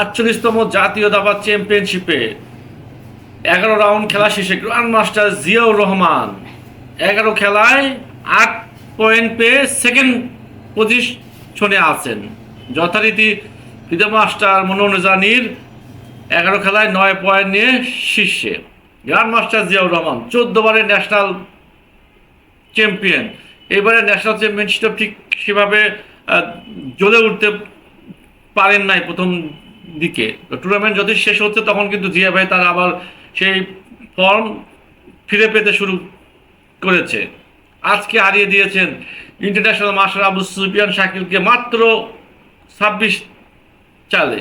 আটচল্লিশতম জাতীয় দাবা চ্যাম্পিয়নশিপে এগারো রাউন্ড খেলা শেষে গ্র্যান্ড মাস্টার জিয়াউর রহমান এগারো খেলায় আট পয়েন্ট পেয়ে সেকেন্ড পজিশনে আছেন। যথারীতি ফিদে মাস্টার মনোরজানির এগারো খেলায় নয় পয়েন্ট নিয়ে শীর্ষে। গ্র্যান্ড মাস্টার জিয়াউর রহমান চোদ্দ বারের ন্যাশনাল চ্যাম্পিয়ন এবারে ন্যাশনাল চ্যাম্পিয়নশিপটা ঠিক সেভাবে জ্বলে উঠতে পারেন নাই প্রথম দিকে। টুর্নামেন্ট যদি শেষ হচ্ছে, তখন কিন্তু জিয়া ভাই তার আবার সেই ফর্ম ফিরে পেতে শুরু করেছে। আজকে হারিয়ে দিয়েছেন ইন্টারন্যাশনাল মাস্টার আবু সুফিয়ান শাকিলকে মাত্র ছাব্বিশ চালে।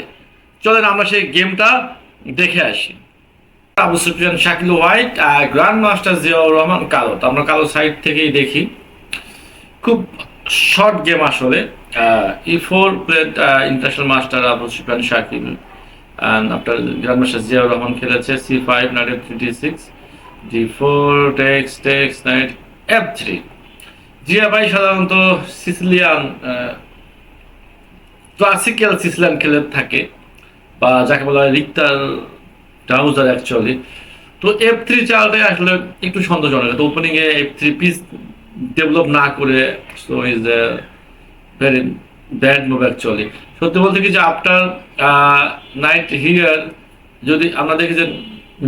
চলেন আমরা সেই গেমটা দেখে আসি। আবু সুফিয়ান, শাকিল হোয়াইট আর গ্র্যান্ড মাস্টার জিয়াউর রহমান কালো। তো আমরা কালো সাইড থেকেই দেখি। খুব শর্ট গেম আসলে E four played international master Abu Sufian Shakil আপনার গ্র্যান্ড মাস্টার জিয়াউর রহমান খেলেছে C five knight F three six D four takes takes knight F three Zia ভাই সাধারণত সিসিলিয়ান ক্লাসিক্যাল সিসিলিয়ান খেলে থাকে, বা যাকে বলা হয় রিক্তার ট্রাউজার অ্যাকচুয়ালি তো এফ থ্রি চালটাই আসলে একটু সন্দেহজনক। তো ওপেনিং এ এফ থ্রি পিস ডেভেলপ না করে so is very bad move actually সত্যি বলতে কি যে আফটার নাইট হিয়ার যদি আমরা দেখি যে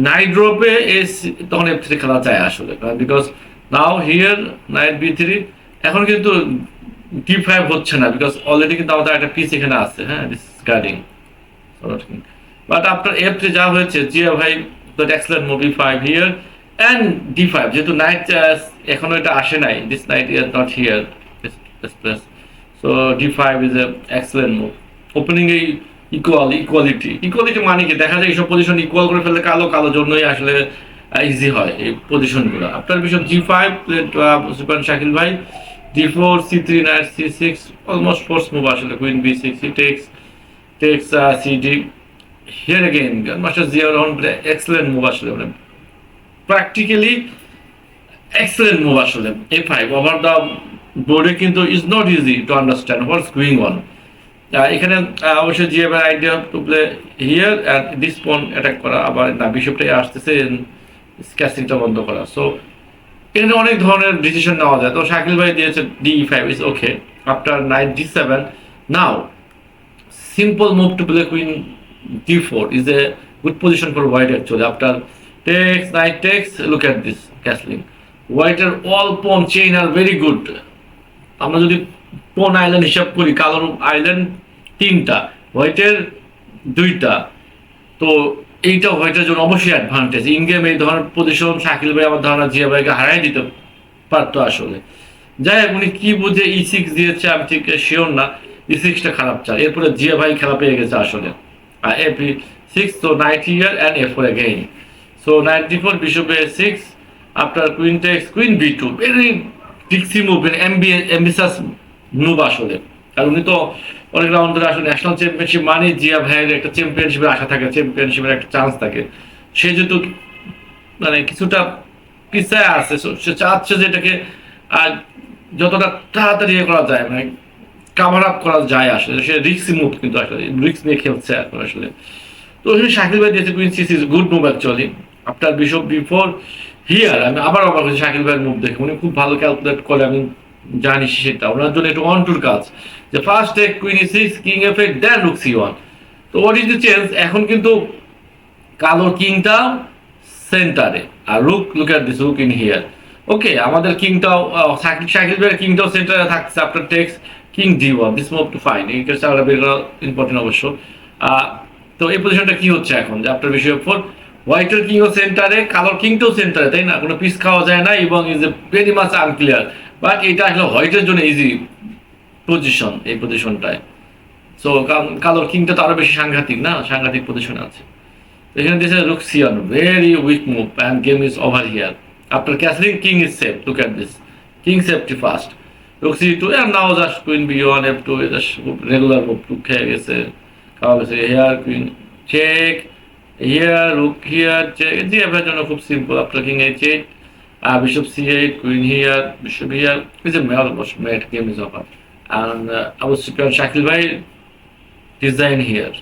নাইট ড্রপে এস তখন এফ থ্রি খেলা যায় আসলে because now here knight B three এখন কিন্তু ডি ফাইভ হচ্ছে না বিকজ অলরেডি কিন্তু আমাদের একটা পিস এখানে আছে হ্যাঁ? This guarding but after F three যা হয়েছে, জিয়া ভাই that excellent movie five here and D five যেহেতু নাইট এখনও এটা আসে নাই। This knight year not here place so D five is a excellent move opening এই ইকুয়াল ইকুয়ালিটি ইকুয়ালিটি মানে কি? দেখা যায় এইসব পজিশন ইকুয়াল করে ফেললে কালো কালো জন্যই আসলে ইজি হয় এই পজিশনগুলো আপনার বিষয় জি ফাইভ সুপার শাকিল ভাই D four C three knight C six almost force move আসলে queen B six C takes takes C D here again master Zia Rahman excellent move আসলে মানে প্র্যাকটিক্যালি এক্সেলেন্ট মুভ আসলে এ five over the বোর্ডে কিন্তু is not easy to understand what's going on এখানে অবশ্যই জিএবার idea to play here and this pawn attack করা, আবার না বিশপটাই আসতেছে ক্যাসিংটা বন্ধ করা। সো এখানে অনেক ধরনের ডিসিশন নেওয়া যায়। তো শাকিল ভাই দিয়েছে D five is okay after knight D seven now simple move to play queen d4 is a good position for white actually, after takes knight takes look at this castling white এর all pawn chain are very good. আমরা যদি pawn island হিসাব করি কালোর island তিনটা হোয়াইটের দুইটা তো এইটা হোয়াইটের জন্য অবশ্যই অ্যাডভান্টেজ ইন গেম এই ধরনের পজিশন শাকিল ভাই আমার ধারণা জিয়া ভাইকে হারাই দিতে পারতো আসলে যাই হোক উনি কি বুঝে ই সিক্স দিয়েছে আমি ঠিক শিওর না ই সিক্সটা খারাপ চাল এরপরে জিয়া ভাই খেলা পেয়ে গেছে আসলে আর এফ সিক্স তো knight here and F four again bishop A six after queen takes queen B two very ডিক্সি move ambitious move আসলে। আর উনি তো অনেক রাউন্ড ধরে আসলে ন্যাশনাল চ্যাম্পিয়নশিপ মানে জিয়া ভাইয়ের একটা চ্যাম্পিয়নশিপের আশা থাকে চ্যাম্পিয়নশিপের একটা চান্স থাকে। সে যেহেতু মানে কিছুটা পিছায় so সে চাচ্ছে যে এটাকে যতটা তাড়াতাড়ি ইয়ে করা যায় মানে কাভার আপ করা যায় আসলে। সে রিক্সি মুভ কিন্তু আসলে রিক্স নিয়ে খেলছে এখন আসলে। তো ওখানে শাকিল ভাই দিয়েছে queen cis is good move actually after bishop before here আমি আবার অবাক হয়েছি শাকিল ভাইয়ের মুভ দেখে। উনি খুব ভালো ক্যালকুলেট করে, আমি জানি সেটা। ওনার জন্য একটু অন টুর কাজ। যে first take queen six king F eight then rook C one তো হোয়াট ইজ দ্য চেঞ্জ এখন কিন্তু কালো কিংটা সেন্টারে আর rook look at this rook in here okay আমাদের কিংটাও শাকিল শাকিল ভাইয়ের কিংটাও সেন্টারে থাকছে after takes king D one this move to fine এই চালটা বের করা ইম্পর্টেন্ট অবশ্য। তো এই পজিশনটা কি হচ্ছে এখন? যে আফটার বিষয় ফোর হোয়াইটের কিংও সেন্টারে কালোর কিংটাও সেন্টারে তাই না? কোনো পিস খাওয়া যায় না এবং is a very much unclear but এটা আসলে হোয়াইটের জন্য ইজি পজিশন এই পজিশনটায় সো কালোর কিংটা তো আরও বেশি সাংঘাতিক না? সাংঘাতিক পজিশনে আছে। এখানে দিয়েছে রুক্সিয়ান very weak move and game is over here after castling king is safe look at this king safety first rook C two and now just queen B one F two just regular took খেয়ে গেছে, খাওয়া গেছে here queen check here rook here, check G এফের জন্য খুব simple after king H eight uh, bishop c8, queen here, bishop here. It's a almost mate game is over. And uh, Abu Sufyan Shakil Bhai design here.